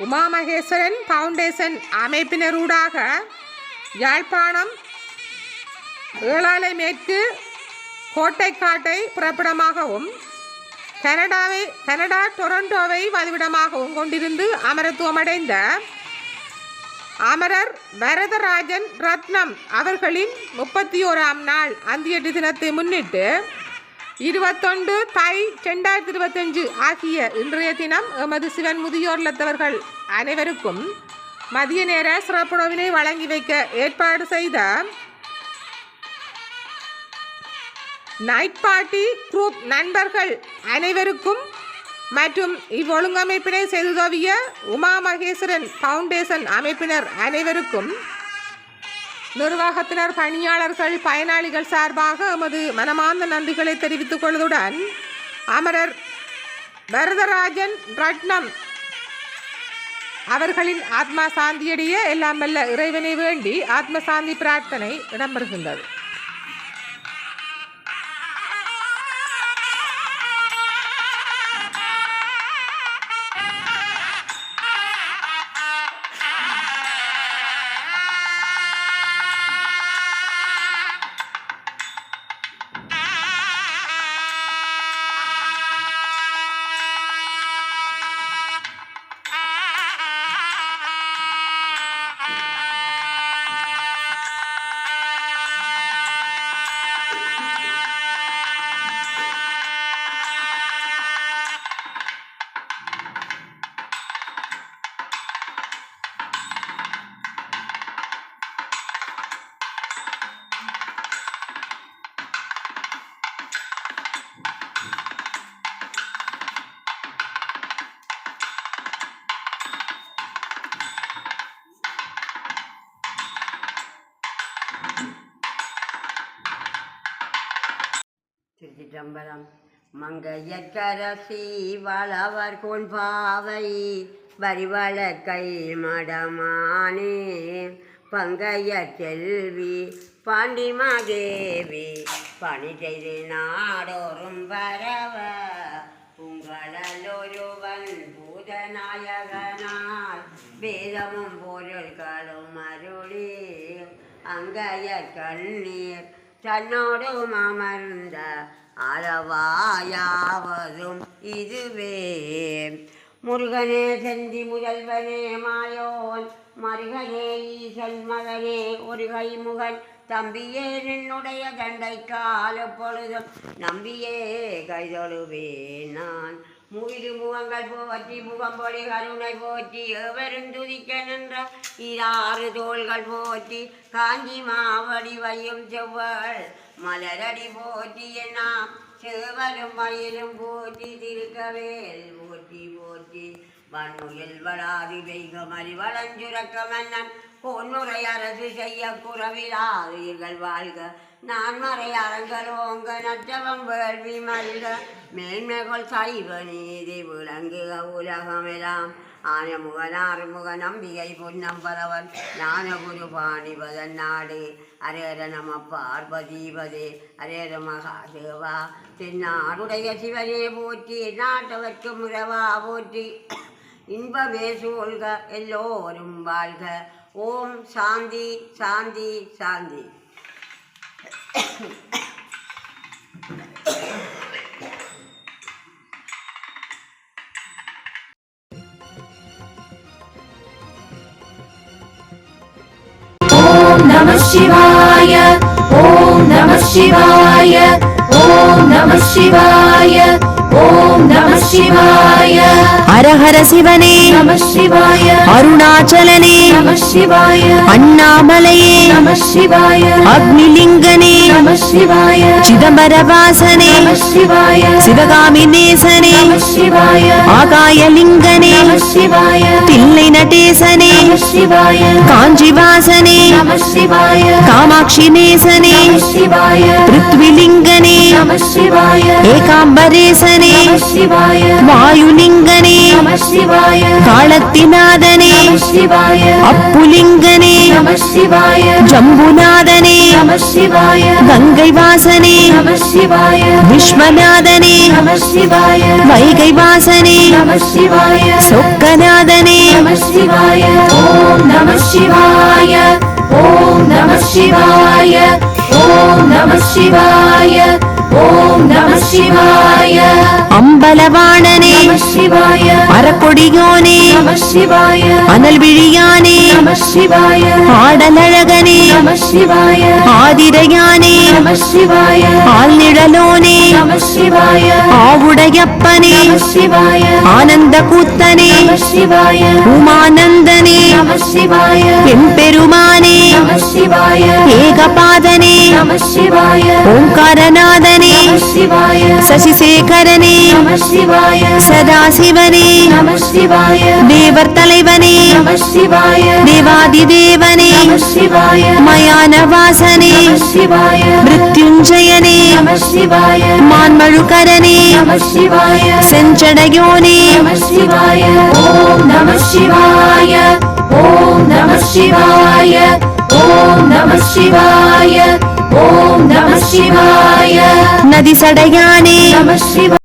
Uma Maheswaran foundation அமைப்பினரூடாக யாழ்ப்பாணம் ஏழாலை மேற்கு கோட்டைக்காட்டை புறப்படமாகவும் கனடாவை கனடா டொரண்டோவை வதிவிடமாகவும் கொண்டிருந்து அமரத்துவமடைந்த அமரர் வரதராஜன் ரத்னம் அவர்களின் முப்பத்தி ஓராம் நாள் அந்தியட்டு தினத்தை முன்னிட்டு இருபத்தொண்டு தை ரெண்டாயிரத்தி இருபத்தஞ்சு ஆகிய இன்றைய தினம் எமது சிவன் முதியோர் இல்லத்தவர்கள் அனைவருக்கும் மதிய நேர சிறப்புணவினை வழங்கி வைக்க ஏற்பாடு செய்த நைட் பார்ட்டி குரூப் நண்பர்கள் அனைவருக்கும் மற்றும் இவ்வொழுங்கமைப்பினை செய்துதவிய உமா மகேஸ்வரன் ஃபவுண்டேஷன் அமைப்பினர் அனைவருக்கும் நிர்வாகத்தினர் பணியாளர்கள் பயனாளிகள் சார்பாக எமது மனமார்ந்த நன்றிகளை தெரிவித்துக் கொள்வதுடன் அமரர் வரதராஜன் ரட்னம் அவர்களின் ஆத்மா சாந்தியடைய எல்லாம் வல்ல இறைவனை வேண்டி ஆத்ம சாந்தி பிரார்த்தனை இடம்பெறுகின்றது. திருச்சிற்றம்பலம் மங்கையற்கரசி வளவர் கொன் பாவை வரிவள கை மடமானே பங்கைய செல்வி பாண்டிமாதேவி பணி செய்து நாடோறும் பரவ. உங்களொருவன் பூதநாயகனால் வேதமும் பொருள்களும் அருளி. அங்கைய கண்ணீர் தன்னோடு அமர்ந்த அளவாயாவதும் இதுவே. முருகனே செந்தி முதல்வனே மாயோன் மருகனே ஈசன் மகனே ஒரு கைமுகன் தம்பியே நின்னுடைய தண்டை கால பொழுதும் நம்பியே கைதொழுவேன் நான். முகிடு முகங்கள் போற்றி முகம்பொழி கருணை போற்றி எவரும் துதிக்க நின்ற இராறு தோள்கள் போற்றி காஞ்சி மாவடி வையும் செவ்வள் மலரடி போற்றி நாம் சேவலும் மயிலும் போற்றி திருக்கவேல் போற்றி போற்றி. வன்முயல் வளாதி வெய்க வளஞ்சுரக்க மன்னன் பொன்முறை அரசு செய்ய குறவிலாதீர்கள் வாழ்க. நான் மறை அரங்கலோங்க நற்றவம் வேள்வி மல்க மேன்மைகள் சைவ நீதி விளங்குக உலகமெல்லாம் ஆனமுகன் முக நம்பிகை பொன்னம்பரவன் ஞானகுரு பாணிபதன் நாடு. அரேர நம பார்வதீபதே. அரேர மகாதேவா தென்னாடுடைய சிவனே போற்றி நாட்டவர்க்கு முறவா போற்றி. இன்பமே சூழ்க எல்லோரும் வாழ்க. ఓం శాంతి శాంతి శాంతి शिवाय ॐ नमः शिवाय ॐ नमः शिवाय ॐ नमः शिवाय हर हर शिवने नमः शिवाय अरुणाचलने அண்ணாமலையே அக்னிலிங்கனே சிதம்பர வாசனே சிவகாமி நேசனே ஆகாயலிங்க శివాయ తిల్లై నటేసనే శివాయ కాంజివాసనే శివాయ కామాక్షి నేసనే శివాయ పృథ్వీలింగనే శివాయ ఏకాంబరేసనే శివాయ వాయులింగనే శివాయ కాళత్తినాదనే శివాయ అప్పులింగనే శివాయ జంబునాదనే శివాయ గంగైవాసనే శివాయ విశ్వనాదనే శివాయ వైగైవాసనే శివాయ அப்புலிங்கனே நம நம சிவாய ஓம் நம சிவாய ஓம் நம சிவாய ஓம் நம சிவாய ഓം നമ ശിവായ അമ്പലവാണനെ ശിവായ അരക്കൊടിയോനെ ശിവായ അനൽ വിഴിയാനെ ശിവായ ആടലഴകനെ ശിവായ ആതിരയാനെ ശിവായ ആൽനിഴലോനെ ശിവായ ആവുടയപ്പനെ ശിവായ ആനന്ദകൂത്തനെ ശിവായ ഉമാനന്ദനെ ശിവായ എംപെരുമാനെ ശിവായ ഏകപാദനെ ശിവായ ഓംകാരനാഥൻ ശിവനെ. ശശിശേഖരനെ. സദാശിവനെ. ദേവർത്തലൈവനെ. ദേവാദിദേവനെ. മയാനവാസനെ. മൃത്യുഞ്ജയനേ. മാൻമഴുകരനെ സെഞ്ചടയോനെ. ഓം നമ ശിവായ ഓം നമ ശിവായ ഓം നമ ശിവായ ஓம் நம சிவாய. சிவாய நதிசடையானே நம சிவாய.